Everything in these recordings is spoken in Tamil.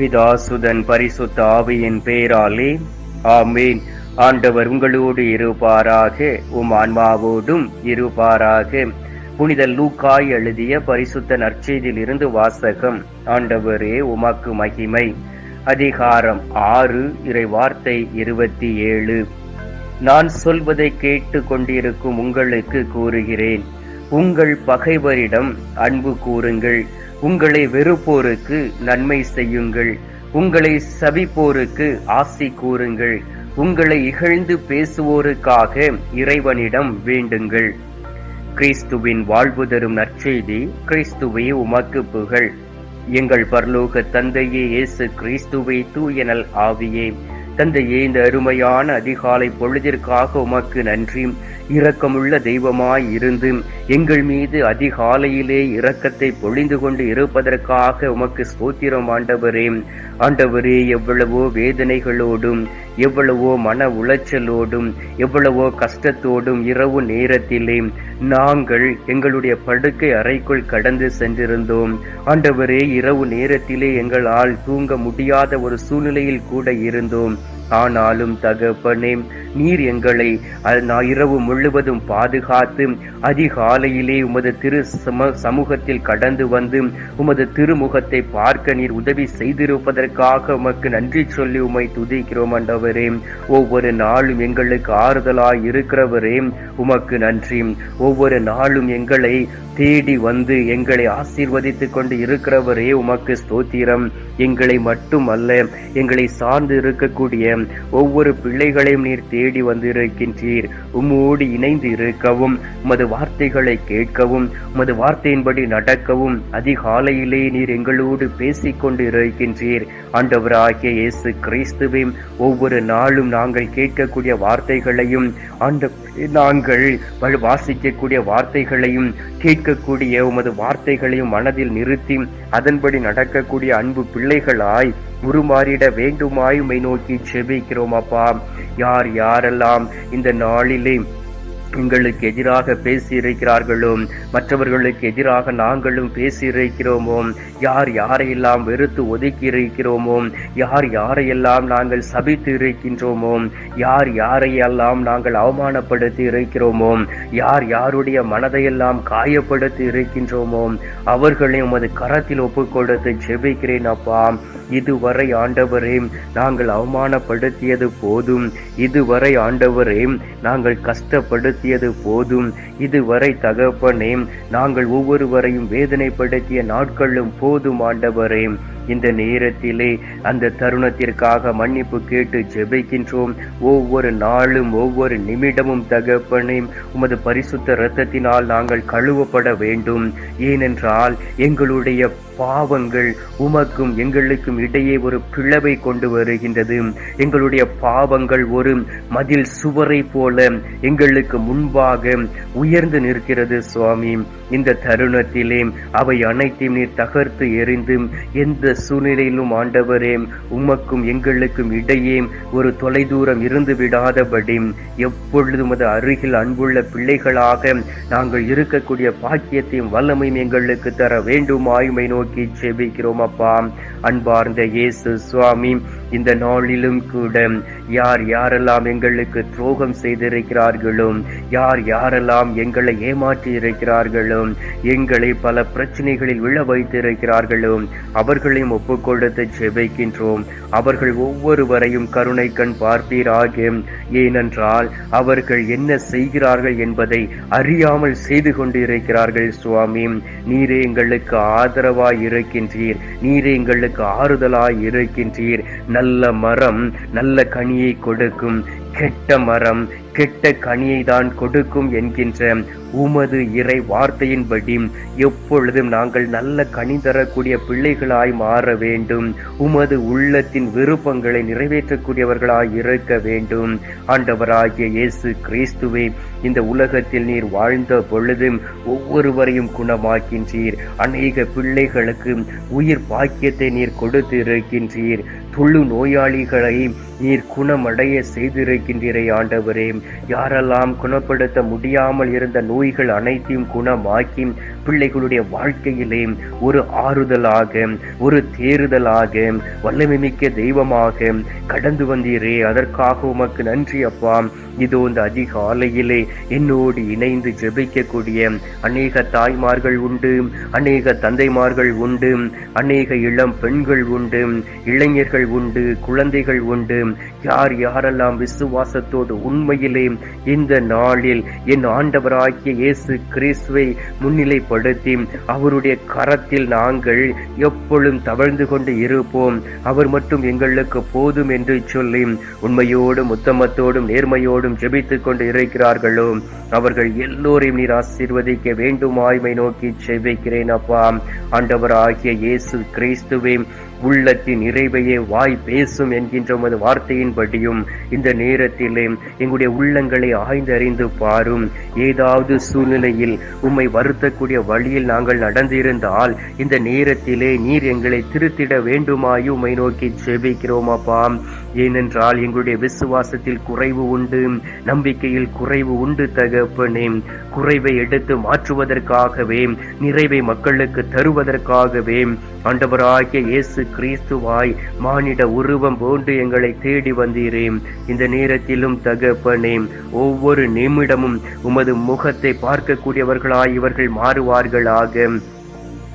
பிதாசுதன் பரிசுத்த ஆவியின் பெயராலே ஆமேன். ஆண்டவர் உங்களோடு இருப்பாராக உம் ஆன்மாவோடும் இருப்பாராக. புனித லூக்காய் எழுதிய பரிசுத்த நற்செய்தியிலிருந்து வாசகம் ஆண்டவரே உமக்கு மகிமை. அதிகாரம் ஆறு இறை வார்த்தை இருபத்தி ஏழு. நான் சொல்வதை கேட்டு கொண்டிருக்கும் உங்களுக்கு கூறுகிறேன். உங்கள் பகைவரிடம் அன்பு கூறுங்கள். உங்களை வெறுப்போருக்கு நன்மை செய்யுங்கள். உங்களை சபிப்போருக்கு ஆசி கூறுங்கள். உங்களை இகழ்ந்து பேசுவோருக்காக இறைவனிடம் வேண்டுங்கள். கிறிஸ்துவின் வாழ்வு தரும் நற்செய்தி கிறிஸ்துவே உமக்கு புகழ். எங்கள் பரலோக தந்தையே இயேசு கிறிஸ்துவை தூயனல் ஆவியே. தந்தையே இந்த அருமையான அதிகாலை பொழுதிற்காக உமக்கு நன்றி. இரக்கமுள்ள தெய்வமாய் இருந்து எங்கள் மீது அதிகாலையிலே இரக்கத்தை பொழிந்து கொண்டு இருப்பதற்காக உமக்கு ஸ்தோத்திரம் ஆண்டவரே. ஆண்டவரே எவ்வளவோ வேதனைகளோடும் எவ்வளவோ மன உளைச்சலோடும் எவ்வளவோ கஷ்டத்தோடும் இரவு நேரத்திலே நாங்கள் எங்களுடைய படுக்கை அறைக்குள் கடந்து சென்றிருந்தோம். ஆண்டவரே இரவு நேரத்திலே எங்களால் தூங்க முடியாத ஒரு சூழ்நிலையில் கூட இருந்தோம். ஆனாலும் தகப்பனே நீர் எங்களை நான் இரவு முழுவதும் பாதுகாத்து அதிகாலையிலே உமது திரு சம சமூகத்தில் கடந்து வந்து உமது திருமுகத்தை பார்க்க நீர் உதவி செய்திருப்பதற்காக உமக்கு நன்றி சொல்லி உமை துதிக்கிறோம் ஆண்டவரே. ஒவ்வொரு நாளும் எங்களுக்கு ஆறுதலாய் இருக்கிறவரே உமக்கு நன்றி. ஒவ்வொரு நாளும் எங்களை தேடி வந்து எங்களை ஆசீர்வதித்துக் கொண்டு இருக்கிறவரே உமக்கு ஸ்தோத்திரம். எங்களை மட்டுமல்ல எங்களை சார்ந்து இருக்கக்கூடிய ஒவ்வொரு பிள்ளைகளையும் நீர் தேடி வந்து இருக்கின்றீர் உம்மோடு இணைந்து இருக்கவும் உமது வார்த்தைகளை கேட்கவும் உமது வார்த்தையின்படி நடக்கவும் அதிகாலையிலே நீர் எங்களோடு பேசிக் கொண்டு இருக்கின்றீர் ஆண்டவராகிய இயேசு கிறிஸ்துவையும் ஒவ்வொரு நாளும் நாங்கள் கேட்கக்கூடிய வார்த்தைகளையும் ஆண்ட நாங்கள் வாசிக்கக்கூடிய வார்த்தைகளையும் கேட்கக்கூடிய உமது வார்த்தைகளையும் மனதில் நிறுத்தி அதன்படி நடக்கக்கூடிய அன்பு பிள்ளைகளாய் உருமாறிட வேண்டுமாயுமை நோக்கி செபிக்கிறோம் அப்பா. யார் யாரெல்லாம் இந்த நாளிலே எங்களுக்கு எதிராக பேசியிருக்கிறார்களோ மற்றவர்களுக்கு எதிராக நாங்களும் பேசியிருக்கிறோமோ யார் யாரையெல்லாம் வெறுத்து ஒதுக்கி இருக்கிறோமோ யார் யாரையெல்லாம் நாங்கள் சபித்து இருக்கின்றோமோ யார் யாரையெல்லாம் நாங்கள் அவமானப்படுத்தி இருக்கிறோமோ யார் யாருடைய மனதையெல்லாம் காயப்படுத்தி இருக்கின்றோமோ அவர்களை உமது கரத்தில் ஒப்புக் கொடுத்து ஜெபிக்கிறேன் அப்பா. இதுவரை ஆண்டவரே நாங்கள் அவமானப்படுத்தியது போதும். இதுவரை ஆண்டவரே நாங்கள் கஷ்டப்படுத்தியது போதும். இதுவரை தகப்பனே நாங்கள் ஒவ்வொருவரையும் வேதனைப்படுத்திய நாட்களும் போதும் ஆண்டவரே. இந்த நேரத்திலே அந்த தருணத்திற்காக மன்னிப்பு கேட்டு ஜெபிக்கின்றோம். ஒவ்வொரு நாளும் ஒவ்வொரு நிமிடமும் தகப்பனே உமது பரிசுத்த இரத்தத்தினால் நாங்கள் கழுவப்பட வேண்டும். ஏனென்றால் எங்களுடைய பாவங்கள் உமக்கும் எங்களுக்கும் இடையே ஒரு பிளவை கொண்டு வருகின்றது. எங்களுடைய பாவங்கள் ஒரு மதில் சுவரை போல எங்களுக்கு முன்பாக உயர்ந்து நிற்கிறது சுவாமி. இந்த தருணத்திலே அவை அனைத்தையும் நீர் தகர்த்து எறிந்து எந்த சூழ்நிலையிலும் ஆண்டவரே உமக்கும் எங்களுக்கும் இடையே ஒரு தொலைதூரம் இருந்து விடாதபடி எப்பொழுதும் அது அருகில் அன்புள்ள பிள்ளைகளாக நாங்கள் இருக்கக்கூடிய பாக்கியத்தையும் வல்லமையும் எங்களுக்கு தர வேண்டுமாயுமை நோக்கி செபிக்கிறோம் அப்பா. அன்பார்ந்த இயேசு சுவாமி இந்த நாளிலும் கூட யார் யாரெல்லாம் எங்களுக்கு துரோகம் செய்திருக்கிறார்களோ யார் யாரெல்லாம் எங்களை ஏமாற்றி இருக்கிறார்களோ எங்களை பல பிரச்சனைகளில் விழ வைத்திருக்கிறார்களோ அவர்களையும் ஒப்புக்கொடுத்து ஜெபிக்கின்றோம். அவர்கள் ஒவ்வொருவரையும் கருணை கண் பார்ப்பீராக. ஏனென்றால் அவர்கள் என்ன செய்கிறார்கள் என்பதை அறியாமல் செய்து கொண்டிருக்கிறார்கள் சுவாமி. நீரே எங்களுக்கு ஆதரவாய் இருக்கின்றீர் நீரே எங்களுக்கு ஆறுதலாய் இருக்கின்றீர் நல்ல மரம் நல்ல கனியை கொடுக்கும். கெட்ட மரம் கெட்ட கனியை தான் கொடுக்கும் என்கின்ற உமது இறை வார்த்தையின்படி எப்பொழுதும் நாங்கள் நல்ல கனி தரக்கூடிய பிள்ளைகளாய் மாற வேண்டும். உமது உள்ளத்தின் விருப்பங்களை நிறைவேற்றக்கூடியவர்களாய் இருக்க வேண்டும். ஆண்டவராகிய இயேசு கிறிஸ்துவே இந்த உலகத்தில் நீர் வாழ்ந்த பொழுதும் ஒவ்வொருவரையும் குணமாக்கின்றீர். அநேக பிள்ளைகளுக்கு உயிர் பாக்கியத்தை நீர் கொடுத்து இருக்கின்றீர் தொழு நோயாளிகளை நீர் குணமடைய செய்திருக்கின்றீரை ஆண்டவரே. யாரெல்லாம் குணப்படுத்த முடியாமல் இருந்த நோய்கள் அனைத்தையும் குணமாக்கி பிள்ளைகளுடைய வாழ்க்கையிலே ஒரு ஆறுதலாக ஒரு தேறுதலாக வல்லமைமிக்க தெய்வமாக கடந்து வந்தீரே. அதற்காக உமக்கு நன்றி அப்பா. இதோ இந்த அதிகாலையிலே என்னோடு இணைந்து ஜெபிக்கக்கூடிய அநேக தாய்மார்கள் உண்டு அநேக தந்தைமார்கள் உண்டு அநேக இளம் பெண்கள் உண்டு இளைஞர்கள் உண்டு குழந்தைகள் உண்டு. யார் யாரெல்லாம் விசுவாசத்தோடு உண்மையிலே இந்த நாளில் என் ஆண்டவராகிய இயேசு கிறிஸ்துவை முன்னிலை படுத்தி அவருடைய கரத்தில் நாங்கள் எப்பொழுதும் தவழ்ந்து கொண்டு இருப்போம். அவர் மட்டும் எங்களுக்கு போதும் என்று சொல்லி உண்மையோடும் உத்தமத்தோடும் நேர்மையோடும் ஜெபித்துக் கொண்டு இருக்கிறார்களோ? அவர்கள் எல்லோரையும் நீர் ஆசீர்வதிக்க வேண்டுமாய்மை நோக்கி செவிக்கிறேன் அப்பா. ஆண்டவராகிய இயேசு கிறிஸ்துவே உள்ளத்தின் நிறைவையே வாய் பேசும் என்கின்ற உமது வார்த்தையின்படியும் இந்த நேரத்திலே எங்களுடைய உள்ளங்களை ஆய்ந்தறிந்து பாரும். ஏதாவது சூழ்நிலையில் உம்மை வருத்தக்கூடிய வழியில் நாங்கள் நடந்திருந்தால் இந்த நேரத்திலே நீர் எங்களை திருத்திட வேண்டுமாய் உம்மை நோக்கி ஜெபிக்கிறோம் அப்பா ஏனென்றால் எங்களுடைய விசுவாசத்தில் குறைவு உண்டு நம்பிக்கையில் குறைவு உண்டு தகப்பனே. குறைவை எடுத்து மாற்றுவதற்காகவே நிறைவை மக்களுக்கு தருவதற்காகவே. ஆண்டவராகிய இயேசு கிறிஸ்துவாய் மானிட உருவம் போன்று எங்களை தேடி வந்தீரே. இந்த நேரத்திலும் தகப்பனே ஒவ்வொரு நிமிடமும் உமது முகத்தை பார்க்கக்கூடியவர்களாய் இவர்கள் மாறுவார்களாக.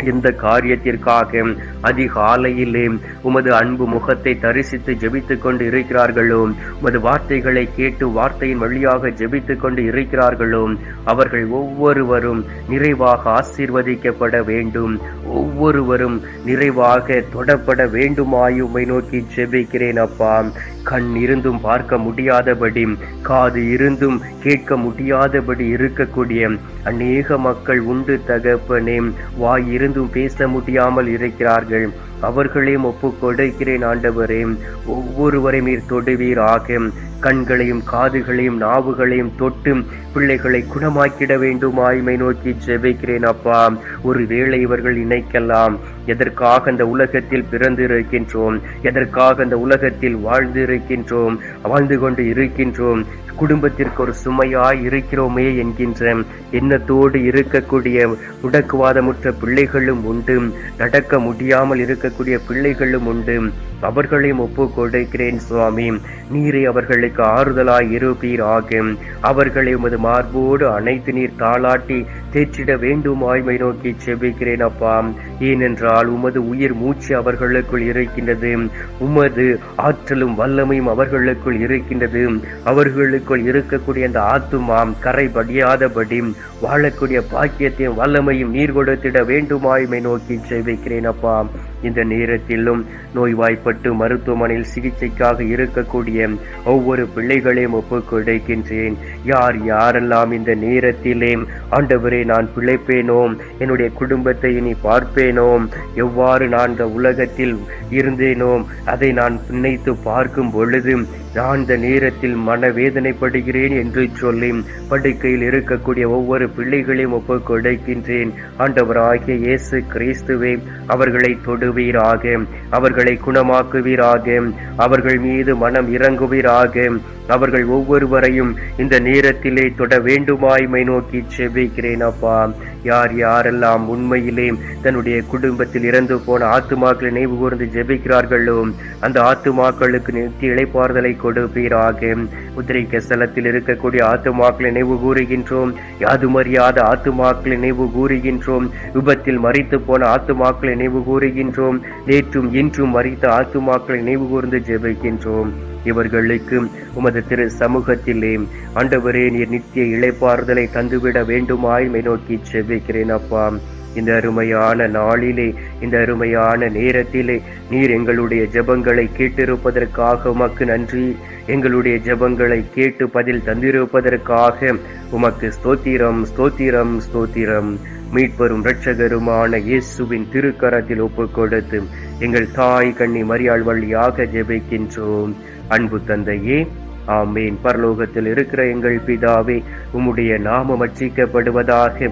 இந்த காரியத்திற்காக அதிகாலையிலே உமது அன்பு முகத்தை தரிசித்து ஜெபித்துக் கொண்டு இருக்கிறார்களோ உமது வார்த்தைகளை கேட்டு வார்த்தையின் வழியாக ஜெபித்துக் கொண்டு இருக்கிறார்களோ அவர்கள் ஒவ்வொருவரும் நிறைவாக ஆசீர்வதிக்கப்பட வேண்டும். ஒவ்வொருவரும் நிறைவாக தொடப்பட வேண்டுமாயுமை நோக்கி ஜெபிக்கிறேன் அப்பா. கண் இருந்தும் பார்க்க முடியாதபடி காது இருந்தும் கேட்க முடியாதபடி இருக்கக்கூடிய அநேக மக்கள் உண்டு தகப்பனே. வாய் இருந்தும் பேச முடியாமல் இருக்கிறார்கள். அவர்களையும் ஒப்பு கொடுக்கிறேன் ஆண்டவரே. ஒவ்வொருவரை நீர் தொடுவீராக. கண்களையும் காதுகளையும் நாவுகளையும் தொட்டு பிள்ளைகளை குணமாக்கிட வேண்டுமாய்மை நோக்கி ஜெபிக்கிறேன் அப்பா. ஒருவேளை இவர்கள் நினைக்கலாம் எதற்காக அந்த உலகத்தில் பிறந்து இருக்கின்றோம் எதற்காக அந்த உலகத்தில் வாழ்ந்து இருக்கின்றோம் வாழ்ந்து கொண்டு இருக்கின்றோம். குடும்பத்திற்கு ஒரு சுமையாய் இருக்கிறோமே என்கின்ற எண்ணத்தோடு இருக்கக்கூடிய முடக்குவாதமுற்ற பிள்ளைகளும் உண்டு. நடக்க முடியாமல் இருக்க இருக்கக்கூடிய பிள்ளைகளும் உண்டு. அவர்களையும் ஒப்பு கொடுக்கிறேன் சுவாமி. நீரை அவர்களுக்கு ஆறுதலாய் இருப்பீர் ஆகும் அவர்களை உமது மார்போடு அனைத்து நீர் தாளாட்டி தேற்றிட வேண்டும் ஆய்மை நோக்கி செபிக்கிறேன் அப்பா. ஏனென்றால் உமது உயிர் மூச்சு அவர்களுக்குள் இருக்கின்றது. உமது ஆற்றலும் வல்லமையும் அவர்களுக்குள் இருக்கின்றது. அவர்களுக்குள் இருக்கக்கூடிய அந்த ஆத்துமாம் கரை படியாதபடி வாழக்கூடிய பாக்கியத்தையும் வல்லமையும் நீர் கொடுத்திட வேண்டுமாய்மை நோக்கி செபிக்கிறேன் அப்பா. இந்த நேரத்திலும் நோய்வாய்ப்பட்டு மருத்துவமனையில் சிகிச்சைக்காக இருக்கக்கூடிய ஒவ்வொரு பிள்ளைகளையும் ஒப்புக் கொடுக்கின்றேன். யார் யாரெல்லாம் இந்த நேரத்திலே ஆண்டவரே நான் பிழைப்பேனோ? என்னுடைய குடும்பத்தை இனி பார்ப்பேனோ? எவ்வாறு நான் இந்த உலகத்தில் இருந்தேனோ? அதை நான் நினைத்து பார்க்கும் பொழுது நான் இந்த நேரத்தில் மனவேதனைப்படுகிறேன் என்று சொல்லி படுக்கையில் இருக்கக்கூடிய ஒவ்வொரு பிள்ளைகளையும் ஒப்புக் கொடுக்கின்றேன். ஆண்டவராகிய இயேசு கிறிஸ்துவே அவர்களை தொடுவி தொடுவீராக அவர்களை குணமாக்குவீராக அவர்கள் மீது மனம் இறங்குவீராக அவர்கள் ஒவ்வொருவரையும் இந்த நேரத்திலே தொட வேண்டுமாய்மை நோக்கி செபிக்கிறேன் அப்பா. யார் யாரெல்லாம் உண்மையிலே தன்னுடைய குடும்பத்தில் இறந்து போன ஆத்துமாக்களை நினைவு கூர்ந்து ஜெபிக்கிறார்களோ அந்த ஆத்துமாக்களுக்கு நிறுத்தி இழைப்பாறுதலை கொடுப்பீராக. உதிரை கசலத்தில் இருக்கக்கூடிய ஆத்துமாக்களை நினைவு கூறுகின்றோம் யாதுமறியாத ஆத்துமாக்களை நினைவு கூறுகின்றோம் விபத்தில் மறித்து போன ஆத்துமாக்களை நினைவு கூறுகின்றோம் நேற்றும் இன்றும் மறித்த ஆத்துமாக்களை நினைவு கூர்ந்து ஜெபிக்கின்றோம். இவர்களுக்கு உமது திரு சமூகத்திலே ஆண்டவரே நீர் நித்திய இழைப்பாறுதலை தந்துவிட வேண்டுமாய் நோக்கி ஜெபிக்கிறேன் அப்பா. இந்த அருமையான நாளிலே இந்த அருமையான நேரத்திலே நீர் எங்களுடைய ஜெபங்களை கேட்டிருப்பதற்காக உமக்கு நன்றி. எங்களுடைய ஜெபங்களை கேட்டு பதில் தந்திருப்பதற்காக உமக்கு ஸ்தோத்திரம் ஸ்தோத்திரம் ஸ்தோத்திரம். மீட்பெரும் இரட்சகருமான இயேசுவின் திருக்கரத்தில் ஒப்புக் கொடுத்து எங்கள் தாய் கண்ணி மரியாள் வழியாக ஜெபிக்கின்றோம். அன்பு தந்தையே ஆமேன். பரலோகத்தில் இருக்கிற எங்கள் பிதாவே உம்முடைய நாமம் அச்சிக்கப்படுவதாக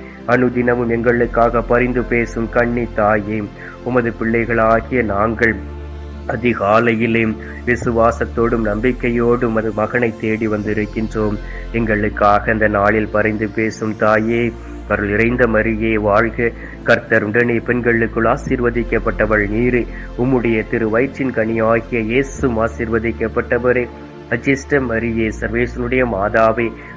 அனுதினமும் எங்களுக்காக பரிந்து பேசும் கண்ணி தாயே உமது பிள்ளைகளாகிய நாங்கள் அதிகாலையிலே விசுவாசத்தோடும் நம்பிக்கையோடும் அது மகனை தேடி வந்திருக்கின்றோம். எங்களுக்காக அந்த நாளில் பரிந்து பேசும் தாயே அருள் இறைந்த மரியே வாழ்க. கர்த்தர் உடனே பெண்களுக்குள் ஆசீர்வதிக்கப்பட்டவள் நீரே. உம்முடைய திரு வயிற்றின் கனியாகிய இயேசும் ஆசீர்வதிக்கப்பட்டவரே. அஜிஷ்ட மரியே சர்வேசனுடைய மாதாவே